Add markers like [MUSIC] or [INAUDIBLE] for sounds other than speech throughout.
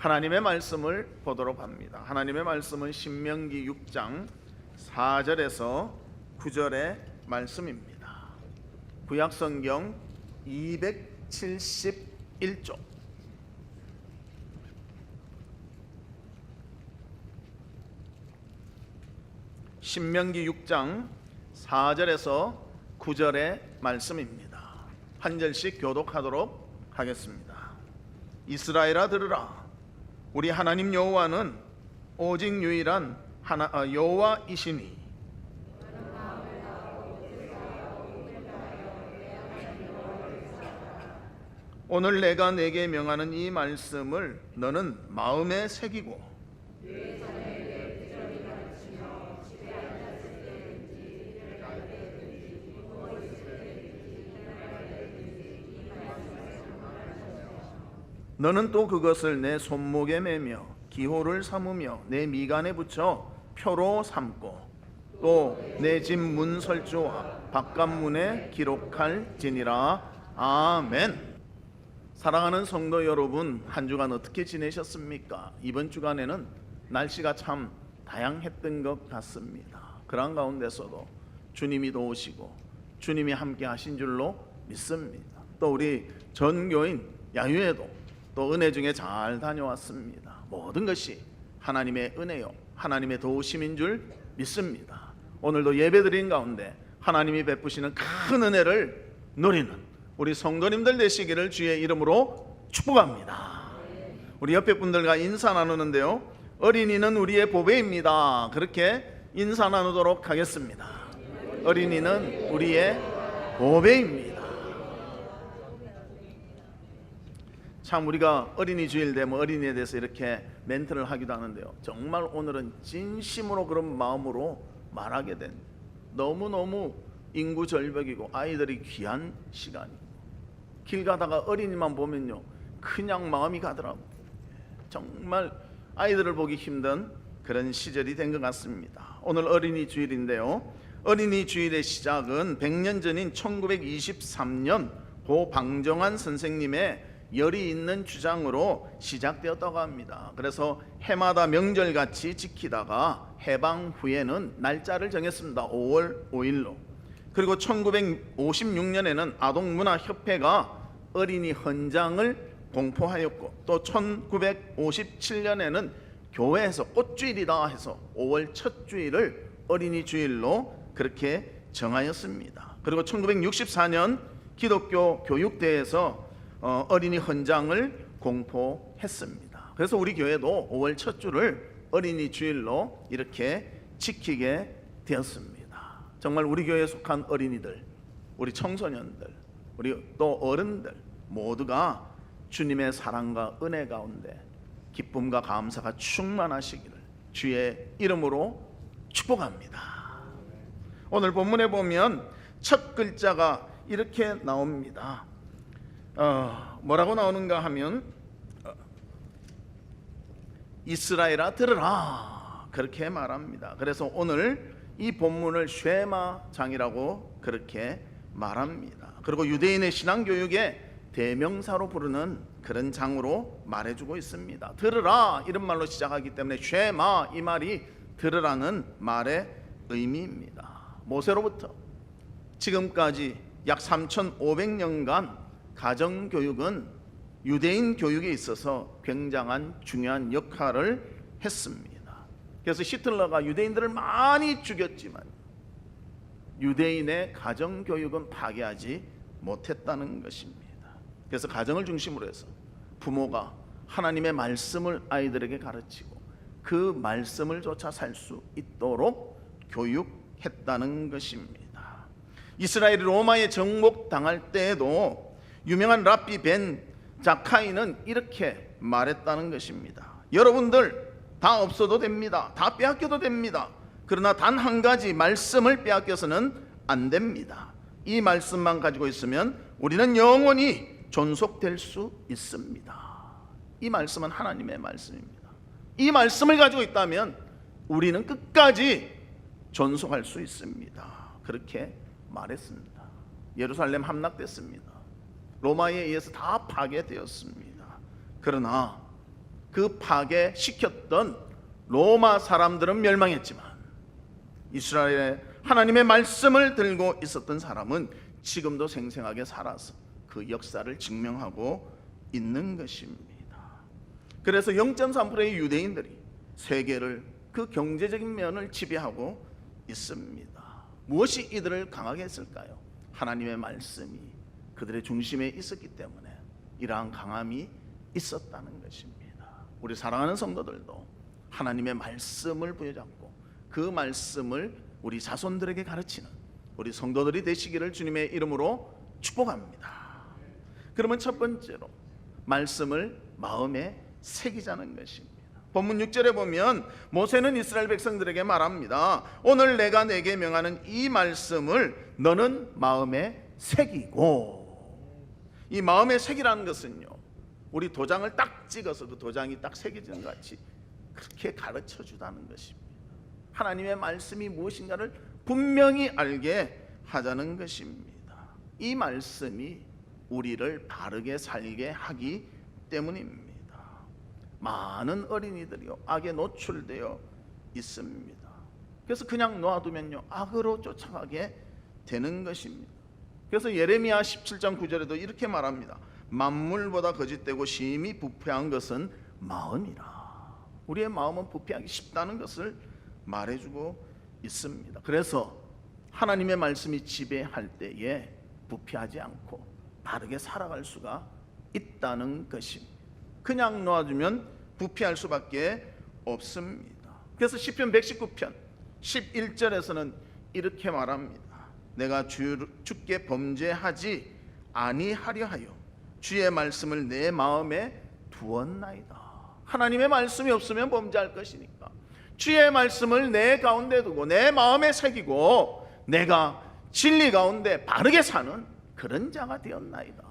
하나님의 말씀을 보도록 합니다. 하나님의 말씀은 신명기 6장 4절에서 9절의 말씀입니다. 구약 성경 271쪽 신명기 6장 4절에서 9절의 말씀입니다. 한 절씩 교독하도록 하겠습니다. 이스라엘아 들으라 우리 하나님 여호와는 오직 유일한 하나 아, 여호와이시니. 오늘 내가 내게 명하는 이 말씀을 너는 마음에 새기고 너는 또 그것을 내 손목에 매며 기호를 삼으며 내 미간에 붙여 표로 삼고 또 내 집 문 설주와 바깥문에 기록할지니라 아멘. 사랑하는 성도 여러분, 한 주간 어떻게 지내셨습니까? 이번 주간에는 날씨가 참 다양했던 것 같습니다. 그런 가운데서도 주님이 도우시고 주님이 함께 하신 줄로 믿습니다. 또 우리 전교인 야유에도 또 은혜 중에 잘 다녀왔습니다. 모든 것이 하나님의 은혜요, 하나님의 도우심인 줄 믿습니다. 오늘도 예배드린 가운데 하나님이 베푸시는 큰 은혜를 누리는 우리 성도님들 되시기를 주의 이름으로 축복합니다. 우리 옆에 분들과 인사 나누는데요. 어린이는 우리의 보배입니다. 그렇게 인사 나누도록 하겠습니다. 어린이는 우리의 보배입니다. 참 우리가 어린이 주일 되면 어린이에 대해서 이렇게 멘트를 하기도 하는데요. 정말 오늘은 진심으로 그런 마음으로 말하게 된 너무너무 인구 절벽이고 아이들이 귀한 시간이고 길 가다가 어린이만 보면요. 그냥 마음이 가더라고. 정말 아이들을 보기 힘든 그런 시절이 된 것 같습니다. 오늘 어린이 주일인데요. 어린이 주일의 시작은 100년 전인 1923년 고 방정환 선생님의 열이 있는 주장으로 시작되었다고 합니다. 그래서 해마다 명절같이 지키다가 해방 후에는 날짜를 정했습니다. 5월 5일로. 그리고 1956년에는 아동문화협회가 어린이 헌장을 공포하였고 또 1957년에는 교회에서 꽃주일이다 해서 5월 첫 주일을 어린이 주일로 그렇게 정하였습니다. 그리고 1964년 기독교 교육대에서 어, 어린이 헌장을 공포했습니다. 그래서 우리 교회도 5월 첫 주를 어린이 주일로 이렇게 지키게 되었습니다. 정말 우리 교회에 속한 어린이들, 우리 청소년들, 우리 또 어른들 모두가 주님의 사랑과 은혜 가운데 기쁨과 감사가 충만하시기를 주의 이름으로 축복합니다. 오늘 본문에 보면 첫 글자가 이렇게 나옵니다. 어, 뭐라고 나오는가 하면 어, 이스라엘아 들으라 그렇게 말합니다. 그래서 오늘 이 본문을 쉐마장이라고 그렇게 말합니다. 그리고 유대인의 신앙 교육에 대명사로 부르는 그런 장으로 말해주고 있습니다. 들으라 이런 말로 시작하기 때문에 쉐마 이 말이 들으라는 말의 의미입니다. 모세로부터 지금까지 약 3,500년간 가정 교육은 유대인 교육에 있어서 굉장한 중요한 역할을 했습니다. 그래서 히틀러가 유대인들을 많이 죽였지만 유대인의 가정 교육은 파괴하지 못했다는 것입니다. 그래서 가정을 중심으로 해서 부모가 하나님의 말씀을 아이들에게 가르치고 그 말씀을 조차 살 수 있도록 교육했다는 것입니다. 이스라엘이 로마에 정복당할 때에도 유명한 랍비 벤 자카이는 이렇게 말했다는 것입니다. 여러분들 다 없어도 됩니다. 다 빼앗겨도 됩니다. 그러나 단 한 가지 말씀을 빼앗겨서는 안 됩니다. 이 말씀만 가지고 있으면 우리는 영원히 존속될 수 있습니다. 이 말씀은 하나님의 말씀입니다. 이 말씀을 가지고 있다면 우리는 끝까지 존속할 수 있습니다. 그렇게 말했습니다. 예루살렘 함락됐습니다. 로마에 의해서 다 파괴되었습니다. 그러나 그 파괴시켰던 로마 사람들은 멸망했지만 이스라엘의 하나님의 말씀을 들고 있었던 사람은 지금도 생생하게 살아서 그 역사를 증명하고 있는 것입니다. 그래서 0.3%의 유대인들이 세계를 그 경제적인 면을 지배하고 있습니다. 무엇이 이들을 강하게 했을까요? 하나님의 말씀이 그들의 중심에 있었기 때문에 이러한 강함이 있었다는 것입니다. 우리 사랑하는 성도들도 하나님의 말씀을 부여잡고 그 말씀을 우리 자손들에게 가르치는 우리 성도들이 되시기를 주님의 이름으로 축복합니다. 그러면 첫 번째로 말씀을 마음에 새기자는 것입니다. 본문 6절에 보면 모세는 이스라엘 백성들에게 말합니다. 오늘 내가 내게 명하는 이 말씀을 너는 마음에 새기고 이 마음에 새기라는 것은요. 우리 도장을 딱 찍어서 그 도장이 딱 새겨지는 것 같이 그렇게 가르쳐 주다는 것입니다. 하나님의 말씀이 무엇인가를 분명히 알게 하자는 것입니다. 이 말씀이 우리를 바르게 살게 하기 때문입니다. 많은 어린이들이요 악에 노출되어 있습니다. 그래서 그냥 놔두면요 악으로 쫓아가게 되는 것입니다. 그래서 예레미야 17장 9절에도 이렇게 말합니다. 만물보다 거짓되고 심히 부패한 것은 마음이라. 우리의 마음은 부패하기 쉽다는 것을 말해주고 있습니다. 그래서 하나님의 말씀이 지배할 때에 부패하지 않고 바르게 살아갈 수가 있다는 것입니다. 그냥 놔두면 부패할 수밖에 없습니다. 그래서 시편 119편 11절에서는 이렇게 말합니다. 내가 주, 주께 범죄하지 아니하려 하여 주의 말씀을 내 마음에 두었나이다. 하나님의 말씀이 없으면 범죄할 것이니까 주의 말씀을 내 가운데 두고 내 마음에 새기고 내가 진리 가운데 바르게 사는 그런 자가 되었나이다.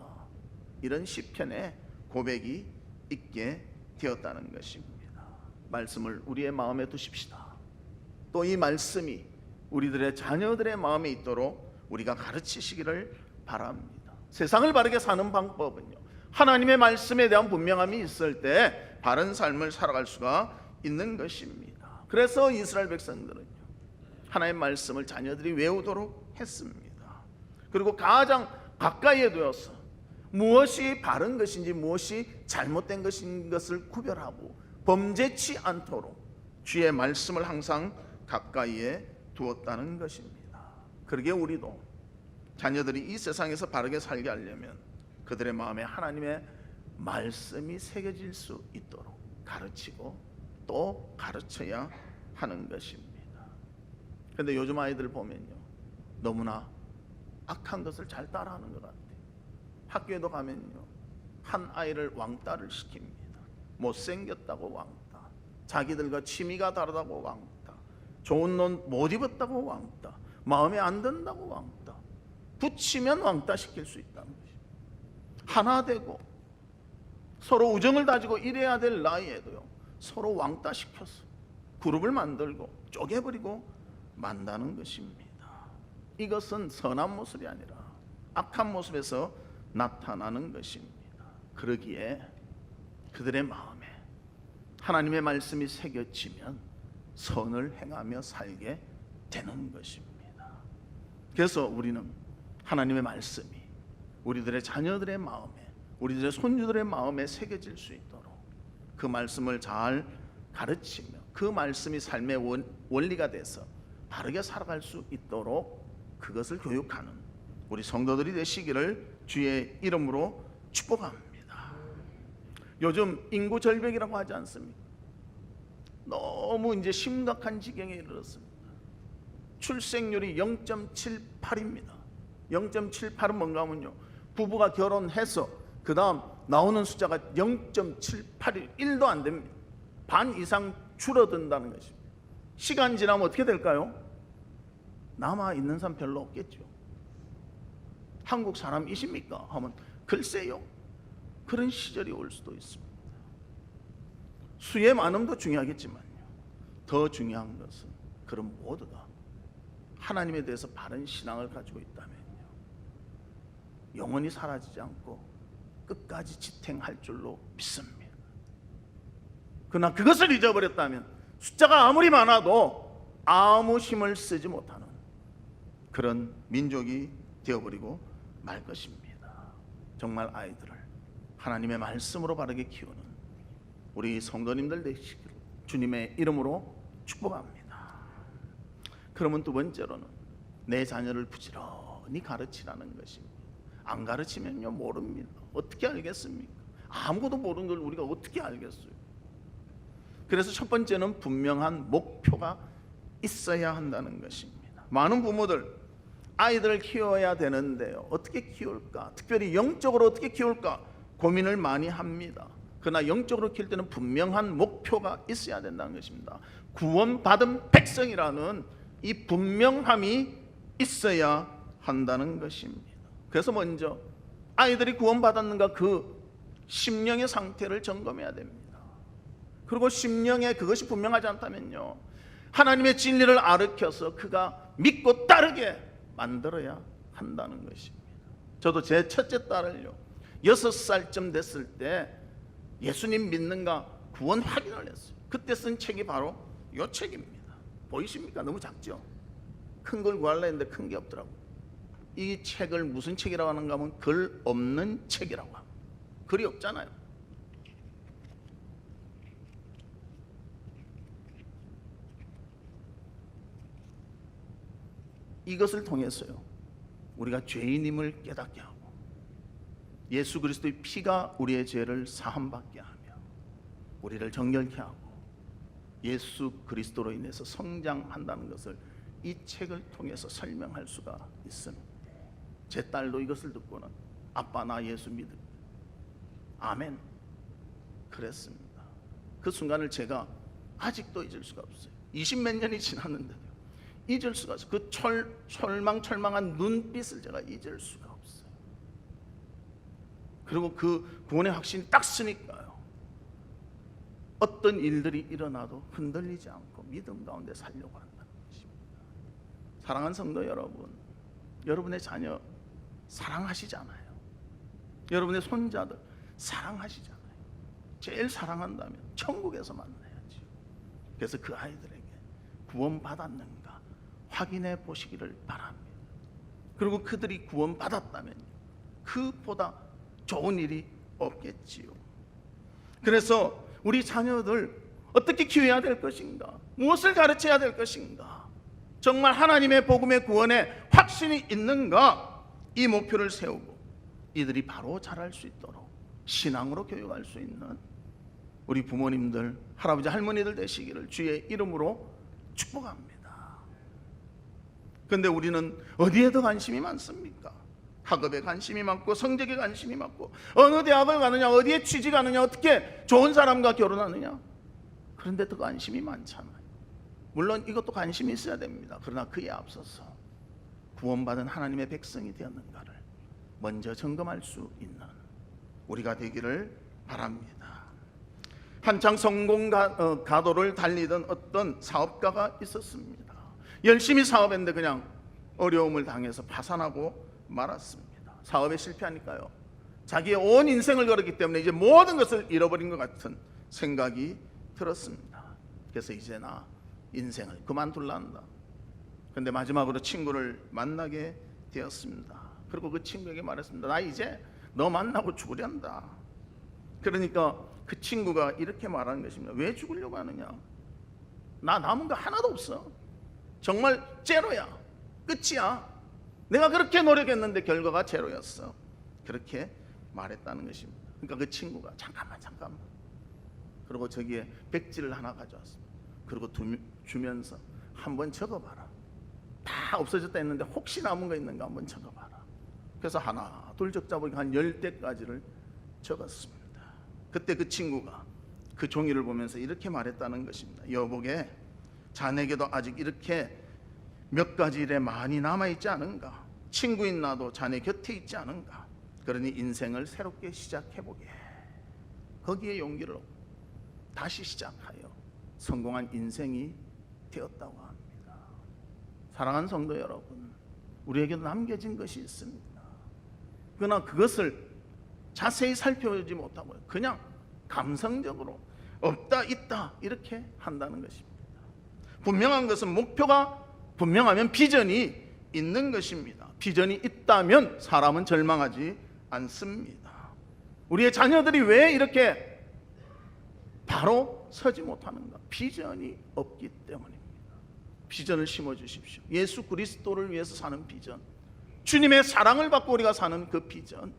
이런 시편의 고백이 있게 되었다는 것입니다. 말씀을 우리의 마음에 두십시다. 또 이 말씀이 우리들의 자녀들의 마음에 있도록 우리가 가르치시기를 바랍니다. 세상을 바르게 사는 방법은요. 하나님의 말씀에 대한 분명함이 있을 때 바른 삶을 살아갈 수가 있는 것입니다. 그래서 이스라엘 백성들은요. 하나님의 말씀을 자녀들이 외우도록 했습니다. 그리고 가장 가까이에 두어서 무엇이 바른 것인지 무엇이 잘못된 것인 것을 구별하고 범죄치 않도록 주의 말씀을 항상 가까이에 두었다는 것입니다. 그러게 우리도 자녀들이 이 세상에서 바르게 살게 하려면 그들의 마음에 하나님의 말씀이 새겨질 수 있도록 가르치고 또 가르쳐야 하는 것입니다. 그런데 요즘 아이들 보면요. 너무나 악한 것을 잘 따라하는 것 같아요. 학교에도 가면요. 한 아이를 왕따를 시킵니다. 못생겼다고 왕따. 자기들과 취미가 다르다고 왕따. 좋은 옷 못 입었다고 왕따. 마음에 안 든다고 왕따. 붙이면 왕따 시킬 수 있다는 것입니다. 하나 되고 서로 우정을 다지고 이래야 될 나이에도요. 서로 왕따 시켜서 그룹을 만들고 쪼개버리고 만다는 것입니다. 이것은 선한 모습이 아니라 악한 모습에서 나타나는 것입니다. 그러기에 그들의 마음에 하나님의 말씀이 새겨지면 선을 행하며 살게 되는 것입니다. 그래서 우리는 하나님의 말씀이 우리들의 자녀들의 마음에 우리들의 손주들의 마음에 새겨질 수 있도록 그 말씀을 잘 가르치며 그 말씀이 삶의 원, 원리가 돼서 바르게 살아갈 수 있도록 그것을 교육하는 우리 성도들이 되시기를 주의 이름으로 축복합니다. 요즘 인구 절벽이라고 하지 않습니까? 너무 이제 심각한 지경에 이르렀습니다. 출생률이 0.78입니다. 0.78은 뭔가 하면요. 부부가 결혼해서 그 다음 나오는 숫자가 0.78이 1도 안 됩니다. 반 이상 줄어든다는 것입니다. 시간 지나면 어떻게 될까요? 남아 있는 사람 별로 없겠죠. 한국 사람이십니까? 하면 글쎄요. 그런 시절이 올 수도 있습니다. 수의 많음도 중요하겠지만요. 더 중요한 것은 그런 모두가 하나님에 대해서 바른 신앙을 가지고 있다면요. 영원히 사라지지 않고 끝까지 지탱할 줄로 믿습니다. 그러나 그것을 잊어버렸다면 숫자가 아무리 많아도 아무 힘을 쓰지 못하는 그런 민족이 되어버리고 말 것입니다. 정말 아이들을 하나님의 말씀으로 바르게 키우는 우리 성도님들 되시기를 주님의 이름으로 축복합니다. 그러면 두 번째로는 내 자녀를 부지런히 가르치라는 것입니다. 안 가르치면요 모릅니다. 어떻게 알겠습니까? 아무것도 모르는 걸 우리가 어떻게 알겠어요? 그래서 첫 번째는 분명한 목표가 있어야 한다는 것입니다. 많은 부모들 아이들을 키워야 되는데요. 어떻게 키울까? 특별히 영적으로 어떻게 키울까? 고민을 많이 합니다. 그러나 영적으로 키울 때는 분명한 목표가 있어야 된다는 것입니다. 구원받은 백성이라는 이 분명함이 있어야 한다는 것입니다. 그래서 먼저 아이들이 구원받았는가 그 심령의 상태를 점검해야 됩니다. 그리고 심령에 그것이 분명하지 않다면요. 하나님의 진리를 아르켜서 그가 믿고 따르게 만들어야 한다는 것입니다. 저도 제 첫째 딸을요. 여섯 살쯤 됐을 때 예수님 믿는가 구원 확인을 했어요. 그때 쓴 책이 바로 이 책입니다. 보이십니까? 너무 작죠? 큰 걸 구하려 했는데 큰 게 없더라고요. 이 책을 무슨 책이라고 하는가 하면 글 없는 책이라고 합니다. 글이 없잖아요. 이것을 통해서요. 우리가 죄인임을 깨닫게 하고 예수 그리스도의 피가 우리의 죄를 사함 받게 하며 우리를 정결케 하고 예수 그리스도로 인해서 성장한다는 것을 이 책을 통해서 설명할 수가 있습니다. 제 딸도 이것을 듣고는 아빠 나 예수 믿음. 아멘. 그랬습니다. 그 순간을 제가 아직도 잊을 수가 없어요. 20몇 년이 지났는데도 잊을 수가 없어요. 그 철, 철망철망한 눈빛을 제가 잊을 수가. 그리고 그 구원의 확신이 딱 쓰니까요. 어떤 일들이 일어나도 흔들리지 않고 믿음 가운데 살려고 한다는 것입니다. 사랑하는 성도 여러분, 여러분의 자녀 사랑하시잖아요. 여러분의 손자들 사랑하시잖아요. 제일 사랑한다면 천국에서 만나야지. 그래서 그 아이들에게 구원받았는가 확인해 보시기를 바랍니다. 그리고 그들이 구원받았다면 그보다 좋은 일이 없겠지요. 그래서 우리 자녀들 어떻게 키워야 될 것인가? 무엇을 가르쳐야 될 것인가? 정말 하나님의 복음의 구원에 확신이 있는가? 이 목표를 세우고 이들이 바로 자랄 수 있도록 신앙으로 교육할 수 있는 우리 부모님들, 할아버지, 할머니들 되시기를 주의 이름으로 축복합니다. 그런데 우리는 어디에 더 관심이 많습니까? 학업에 관심이 많고 성적에 관심이 많고 어느 대학을 가느냐 어디에 취직하느냐 어떻게 좋은 사람과 결혼하느냐. 그런데 더 관심이 많잖아요. 물론 이것도 관심이 있어야 됩니다. 그러나 그에 앞서서 구원받은 하나님의 백성이 되었는가를 먼저 점검할 수 있는 우리가 되기를 바랍니다. 한창 성공 가, 어, 가도를 달리던 어떤 사업가가 있었습니다. 열심히 사업했는데 그냥 어려움을 당해서 파산하고 말았습니다. 사업에 실패하니까요. 자기의 온 인생을 걸었기 때문에 이제 모든 것을 잃어버린 것 같은 생각이 들었습니다. 그래서 이제 나 인생을 그만둘라 한다. 근데 마지막으로 친구를 만나게 되었습니다. 그리고 그 친구에게 말했습니다. 나 이제 너 만나고 죽으련다. 그러니까 그 친구가 이렇게 말하는 것입니다. 왜 죽으려고 하느냐? 나 남은 거 하나도 없어. 정말 제로야. 끝이야. 내가 그렇게 노력했는데 결과가 제로였어. 그렇게 말했다는 것입니다. 그러니까 그 친구가 잠깐만 잠깐만. 그리고 저기에 백지를 하나 가져왔습니다. 그리고 두, 주면서 한번 적어봐라. 다 없어졌다 했는데 혹시 남은 거 있는가 한번 적어봐라. 그래서 하나 둘 적자 보니까 한 열 대까지를 적었습니다. 그때 그 친구가 그 종이를 보면서 이렇게 말했다는 것입니다. 여보게 자네에게도 아직 이렇게 몇 가지 일에 많이 남아있지 않은가? 친구인 나도 자네 곁에 있지 않은가? 그러니 인생을 새롭게 시작해보게. 거기에 용기를 다시 시작하여 성공한 인생이 되었다고 합니다. 사랑하는 성도 여러분, 우리에게도 남겨진 것이 있습니다. 그러나 그것을 자세히 살펴보지 못하고 그냥 감성적으로 없다 있다 이렇게 한다는 것입니다. 분명한 것은 목표가 분명하면 비전이 있는 것입니다. 비전이 있다면 사람은 절망하지 않습니다. 우리의 자녀들이 왜 이렇게 바로 서지 못하는가? 비전이 없기 때문입니다. 비전을 심어 주십시오. 예수 그리스도를 위해서 사는 비전. 주님의 사랑을 받고 우리가 사는 그 비전.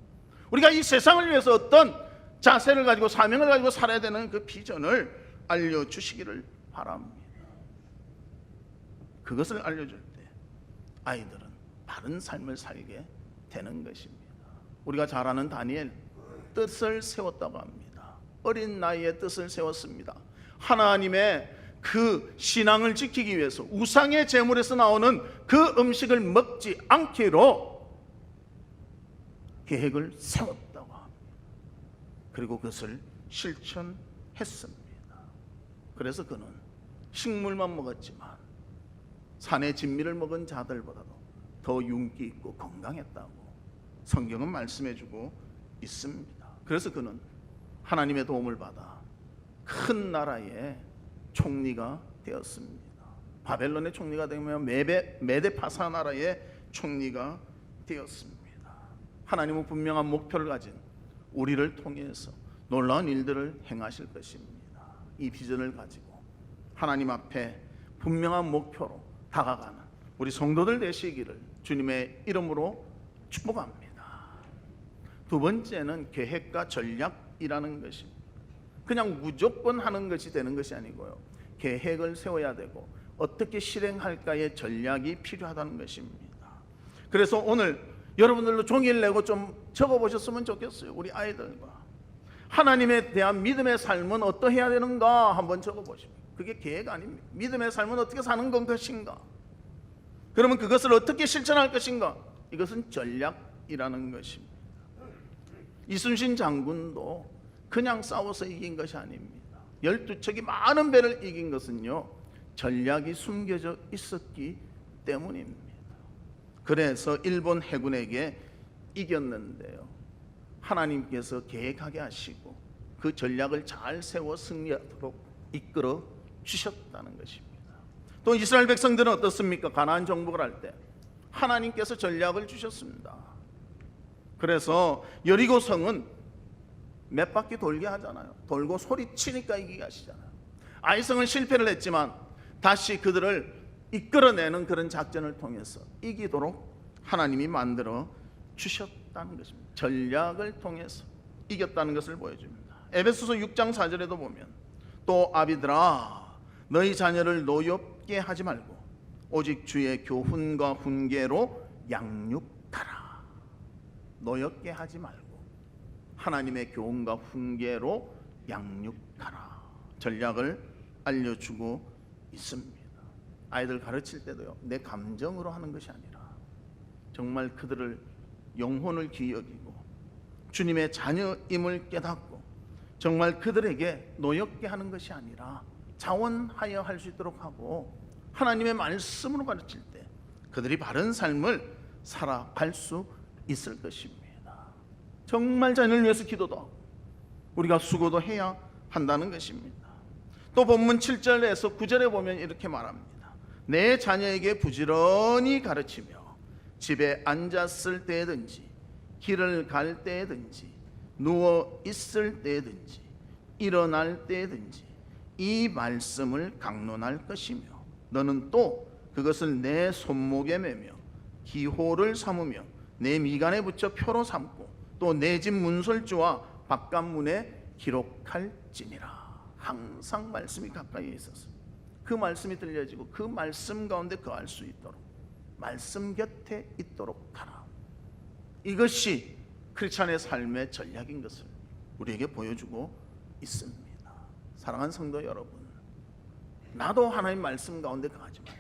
우리가 이 세상을 위해서 어떤 자세를 가지고 사명을 가지고 살아야 되는 그 비전을 알려 주시기를 바랍니다. 그것을 알려 줄 때 아이들은 바른 삶을 살게 되는 것입니다. 우리가 잘 아는 다니엘 뜻을 세웠다고 합니다. 어린 나이에 뜻을 세웠습니다. 하나님의 그 신앙을 지키기 위해서 우상의 제물에서 나오는 그 음식을 먹지 않기로 계획을 세웠다고 합니다. 그리고 그것을 실천했습니다. 그래서 그는 식물만 먹었지만 산의 진미를 먹은 자들보다도 더 윤기 있고 건강했다고 성경은 말씀해주고 있습니다. 그래서 그는 하나님의 도움을 받아 큰 나라의 총리가 되었습니다. 바벨론의 총리가 되면 메베, 메데파사 나라의 총리가 되었습니다. 하나님은 분명한 목표를 가진 우리를 통해서 놀라운 일들을 행하실 것입니다. 이 비전을 가지고 하나님 앞에 분명한 목표로 다가가는 우리 성도들 되시기를 주님의 이름으로 축복합니다. 두 번째는 계획과 전략이라는 것입니다. 그냥 무조건 하는 것이 되는 것이 아니고요. 계획을 세워야 되고 어떻게 실행할까의 전략이 필요하다는 것입니다. 그래서 오늘 여러분들도 종이를 내고 좀 적어 보셨으면 좋겠어요. 우리 아이들과 하나님에 대한 믿음의 삶은 어떠해야 되는가 한번 적어 보십시오. 그게 계획 아닙니다. 믿음의 삶은 어떻게 사는 건 것인가? 그러면 그것을 어떻게 실천할 것인가? 이것은 전략이라는 것입니다. 이순신 장군도 그냥 싸워서 이긴 것이 아닙니다. 열두 척이 많은 배를 이긴 것은요 전략이 숨겨져 있었기 때문입니다. 그래서 일본 해군에게 이겼는데요. 하나님께서 계획하게 하시고 그 전략을 잘 세워 승리하도록 이끌어 주셨다는 것입니다. 또 이스라엘 백성들은 어떻습니까? 가나안 정복을 할 때 하나님께서 전략을 주셨습니다. 그래서 여리고 성은 몇 바퀴 돌게 하잖아요. 돌고 소리 치니까 이기게 하시잖아요. 아이성은 실패를 했지만 다시 그들을 이끌어내는 그런 작전을 통해서 이기도록 하나님이 만들어 주셨다는 것입니다. 전략을 통해서 이겼다는 것을 보여줍니다. 에베소서 6장 4절에도 보면 또 아비들아 너희 자녀를 노엽게 하지 말고 오직 주의 교훈과 훈계로 양육하라. 노엽게 하지 말고 하나님의 교훈과 훈계로 양육하라. 전략을 알려주고 있습니다. 아이들 가르칠 때도요, 내 감정으로 하는 것이 아니라 정말 그들을 영혼을 기여기고 주님의 자녀임을 깨닫고 정말 그들에게 노엽게 하는 것이 아니라 자원하여 할 수 있도록 하고 하나님의 말씀으로 가르칠 때 그들이 바른 삶을 살아갈 수 있을 것입니다. 정말 자녀를 위해서 기도도 우리가 수고도 해야 한다는 것입니다. 또 본문 7절에서 9절에 보면 이렇게 말합니다. 내 자녀에게 부지런히 가르치며 집에 앉았을 때든지 길을 갈 때든지 누워 있을 때든지 일어날 때든지 이 말씀을 강론할 것이며 너는 또 그것을 내 손목에 매며 기호를 삼으며 내 미간에 붙여 표로 삼고 또 내 집 문설주와 바깥문에 기록할지니라. 항상 말씀이 가까이에 있어서 그 말씀이 들려지고 그 말씀 가운데 거할 수 있도록 말씀 곁에 있도록 하라. 이것이 크리스찬의 삶의 전략인 것을 우리에게 보여주고 있습니다 사랑하는 성도 여러분 나도 하나님 말씀 가운데 거하지만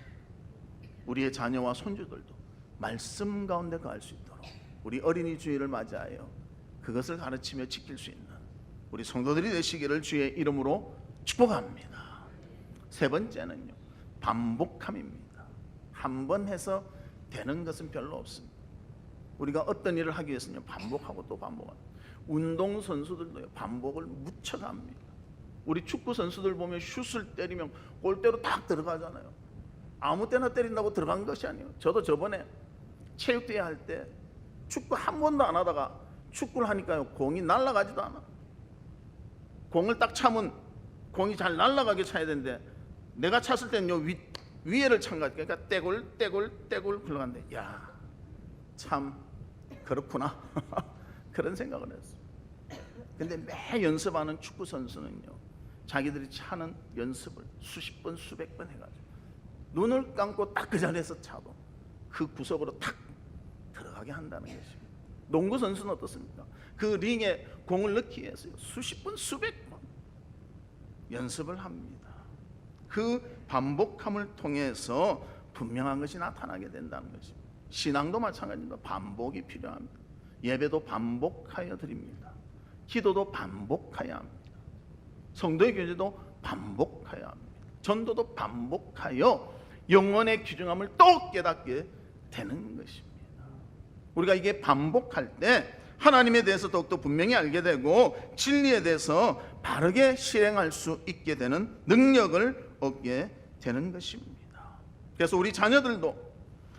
우리의 자녀와 손주들도 말씀 가운데 거할 수 있도록 우리 어린이 주일을 맞이하여 그것을 가르치며 지킬 수 있는 우리 성도들이 되시기를 주의 이름으로 축복합니다. 세 번째는요 반복함입니다. 한 번 해서 되는 것은 별로 없습니다. 우리가 어떤 일을 하기 위해서는 반복하고 또 반복하고 운동 선수들도요 반복을 무척 합니다. 우리 축구 선수들 보면 슛을 때리면 골대로 딱 들어가잖아요. 아무 때나 때린다고 들어간 것이 아니에요. 저도 저번에 체육대회 할 때 축구 한 번도 안 하다가 축구를 하니까요 공이 날아가지도 않아. 공을 딱 차면 공이 잘 날아가게 차야 되는데 내가 찼을 때는 요 위, 위에를 찬 거야. 그러니까 떼굴 떼굴 떼굴 굴러간대. 야, 참 그렇구나. [LAUGHS] 그런 생각을 했어. 근데 매 연습하는 축구 선수는요. 자기들이 차는 연습을 수십 번 수백 번 해가지고 눈을 감고 딱 그 자리에서 차도 그 구석으로 탁 들어가게 한다는 것입니다. 농구 선수는 어떻습니까? 그 링에 공을 넣기 위해서 수십 번 수백 번 연습을 합니다. 그 반복함을 통해서 분명한 것이 나타나게 된다는 것입니다. 신앙도 마찬가지입니다. 반복이 필요합니다. 예배도 반복하여 드립니다. 기도도 반복하여야 합니다. 성도의 교제도 반복하여야 합니다. 전도도 반복하여 영혼의 귀중함을 또 깨닫게 되는 것입니다. 우리가 이게 반복할 때 하나님에 대해서 더욱더 분명히 알게 되고 진리에 대해서 바르게 실행할 수 있게 되는 능력을 얻게 되는 것입니다. 그래서 우리 자녀들도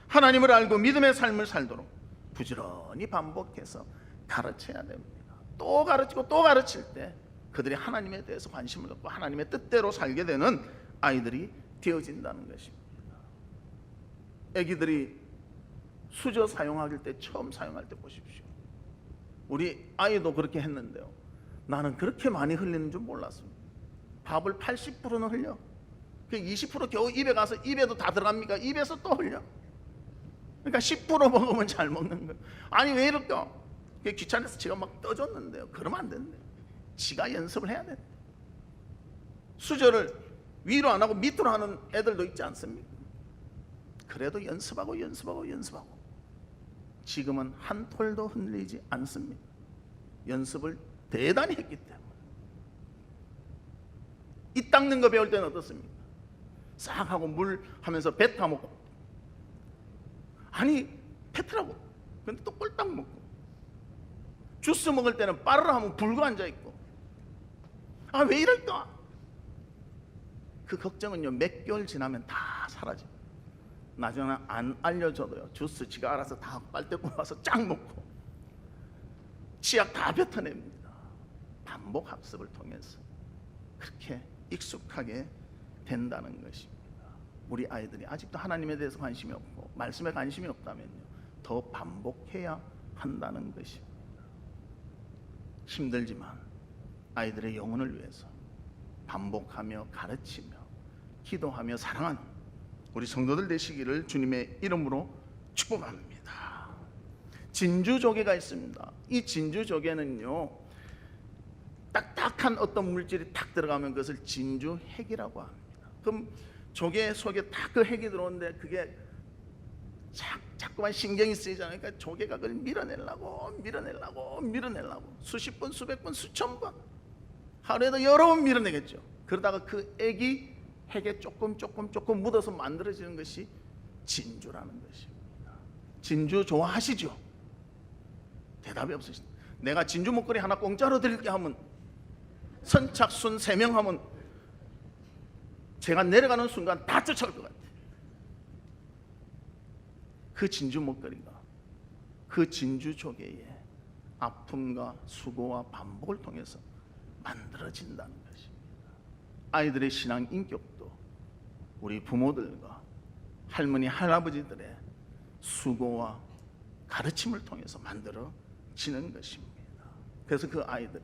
하나님을 알고 믿음의 삶을 살도록 부지런히 반복해서 가르쳐야 됩니다. 또 가르치고 또 가르칠 때 그들이 하나님에 대해서 관심을 갖고 하나님의 뜻대로 살게 되는 아이들이 되어진다는 것입니다. 아기들이 수저 사용할 때 처음 사용할 때 보십시오. 우리 아이도 그렇게 했는데요. 나는 그렇게 많이 흘리는 줄 몰랐습니다. 밥을 80%는 흘려. 그 20% 겨우 입에 가서 입에도 다 들어갑니까? 입에서 또 흘려. 그러니까 10% 먹으면 잘 먹는 거예요. 아니 왜 이럴까? 그게 귀찮아서 지가 막 떠줬는데요. 그러면 안 된대. 지가 연습을 해야 돼. 수저를 위로 안 하고 밑으로 하는 애들도 있지 않습니까? 그래도 연습하고 연습하고 연습하고 지금은 한 톨도 흔들리지 않습니다. 연습을 대단히 했기 때문에 이 닦는 거 배울 때는 어떻습니까? 싹 하고 물 하면서 배 타먹고 아니 패트라고 근데 또 꼴딱 먹고 주스 먹을 때는 빠르르 하면 불고 앉아 있고 아 왜 이럴까? 그 걱정은요 몇 개월 지나면 다 사라져. 나중에 안 알려줘도요 주스 지가 알아서 다 빨대 꼽아서 쫙 먹고 치약 다 뱉어냅니다. 반복 학습을 통해서 그렇게 익숙하게 된다는 것입니다. 우리 아이들이 아직도 하나님에 대해서 관심이 없고 말씀에 관심이 없다면요 더 반복해야 한다는 것입니다. 힘들지만 아이들의 영혼을 위해서 반복하며 가르치며 기도하며 사랑하는 우리 성도들 되시기를 주님의 이름으로 축복합니다. 진주 조개가 있습니다. 이 진주 조개는요 딱딱한 어떤 물질이 탁 들어가면 그것을 진주 핵이라고 합니다. 그럼 조개 속에 딱 그 핵이 들어오는데 그게 자, 자꾸만 신경이 쓰이잖아요. 그러니까 조개가 그걸 밀어내려고 밀어내려고 밀어내려고 수십 번, 수백 번, 수천 번 하루에도 여러 번 밀어내겠죠. 그러다가 그 액이 핵에 조금 조금 조금 묻어서 만들어지는 것이 진주라는 것입니다. 진주 좋아하시죠? 대답이 없으신다. 내가 진주 목걸이 하나 공짜로 드릴게 하면 선착순 세 명 하면 제가 내려가는 순간 다 쫓아올 것 같아. 그 진주 목걸이가 그 진주 조개의 아픔과 수고와 반복을 통해서 만들어진다는 것입니다. 아이들의 신앙 인격도 우리 부모들과 할머니 할아버지들의 수고와 가르침을 통해서 만들어지는 것입니다. 그래서 그 아이들이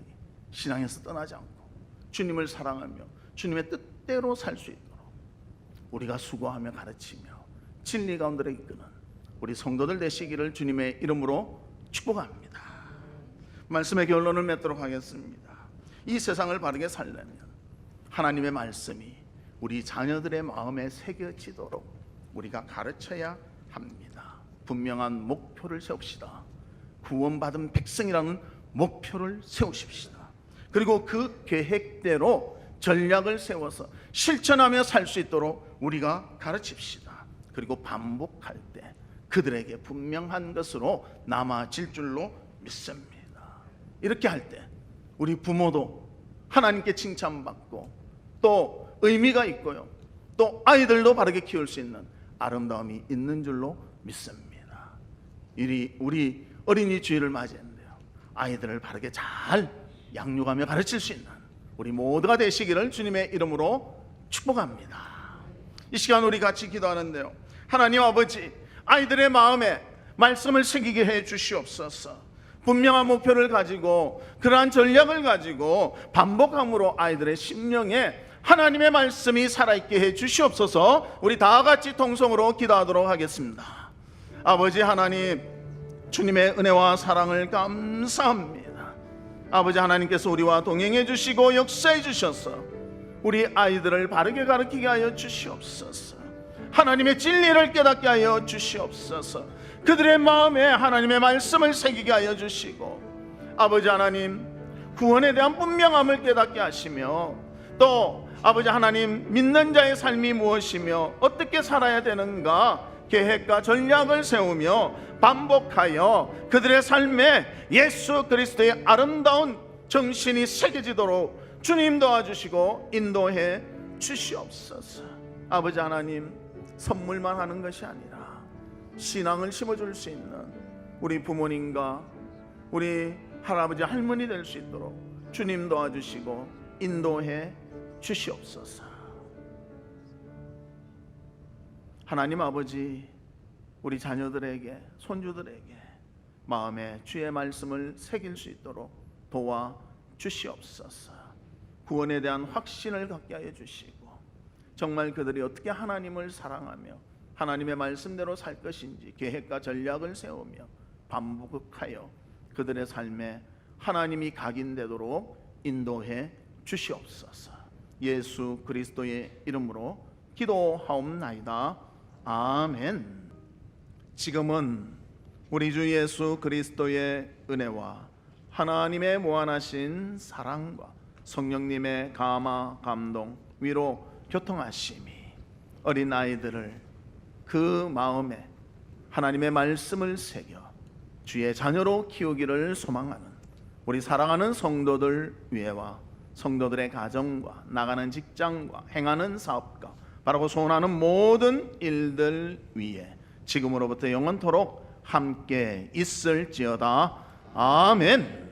신앙에서 떠나지 않고 주님을 사랑하며 주님의 뜻대로 살 수 있도록 우리가 수고하며 가르치며 진리 가운데를 이끄는 우리 성도들 되시기를 주님의 이름으로 축복합니다. 말씀의 결론을 맺도록 하겠습니다. 이 세상을 바르게 살려면 하나님의 말씀이 우리 자녀들의 마음에 새겨지도록 우리가 가르쳐야 합니다. 분명한 목표를 세웁시다. 구원받은 백성이라는 목표를 세우십시다. 그리고 그 계획대로 전략을 세워서 실천하며 살 수 있도록 우리가 가르칩시다. 그리고 반복할 때 그들에게 분명한 것으로 남아질 줄로 믿습니다. 이렇게 할 때 우리 부모도 하나님께 칭찬받고 또 의미가 있고요. 또 아이들도 바르게 키울 수 있는 아름다움이 있는 줄로 믿습니다. 우리 우리 어린이 주일을 맞이했는데요. 아이들을 바르게 잘 양육하며 가르칠 수 있는 우리 모두가 되시기를 주님의 이름으로 축복합니다. 이 시간 우리 같이 기도하는데요. 하나님 아버지, 아이들의 마음에 말씀을 새기게 해 주시옵소서. 분명한 목표를 가지고 그러한 전략을 가지고 반복함으로 아이들의 심령에 하나님의 말씀이 살아있게 해 주시옵소서. 우리 다 같이 통성으로 기도하도록 하겠습니다. 아버지 하나님, 주님의 은혜와 사랑을 감사합니다. 아버지 하나님께서 우리와 동행해 주시고 역사해 주셔서 우리 아이들을 바르게 가르치게 하여 주시옵소서. 하나님의 진리를 깨닫게 하여 주시옵소서. 그들의 마음에 하나님의 말씀을 새기게 하여 주시고 아버지 하나님 구원에 대한 분명함을 깨닫게 하시며 또 아버지 하나님 믿는 자의 삶이 무엇이며 어떻게 살아야 되는가 계획과 전략을 세우며 반복하여 그들의 삶에 예수 그리스도의 아름다운 정신이 새겨지도록 주님 도와주시고 인도해 주시옵소서. 아버지 하나님 선물만 하는 것이 아니라 신앙을 심어줄 수 있는 우리 부모님과 우리 할아버지 할머니 될 수 있도록 주님 도와주시고 인도해 주시옵소서. 하나님 아버지 우리 자녀들에게 손주들에게 마음에 주의 말씀을 새길 수 있도록 도와 주시옵소서. 구원에 대한 확신을 갖게 하여 주시고 정말 그들이 어떻게 하나님을 사랑하며 하나님의 말씀대로 살 것인지 계획과 전략을 세우며 반복하여 그들의 삶에 하나님이 각인되도록 인도해 주시옵소서. 예수 그리스도의 이름으로 기도하옵나이다. 아멘. 지금은 우리 주 예수 그리스도의 은혜와 하나님의 무한하신 사랑과 성령님의 감화 감동 위로 교통하심이 어린 아이들을 그 마음에 하나님의 말씀을 새겨 주의 자녀로 키우기를 소망하는 우리 사랑하는 성도들 위에와 성도들의 가정과 나가는 직장과 행하는 사업과 바라고 소원하는 모든 일들 위에 지금으로부터 영원토록 함께 있을지어다 아멘.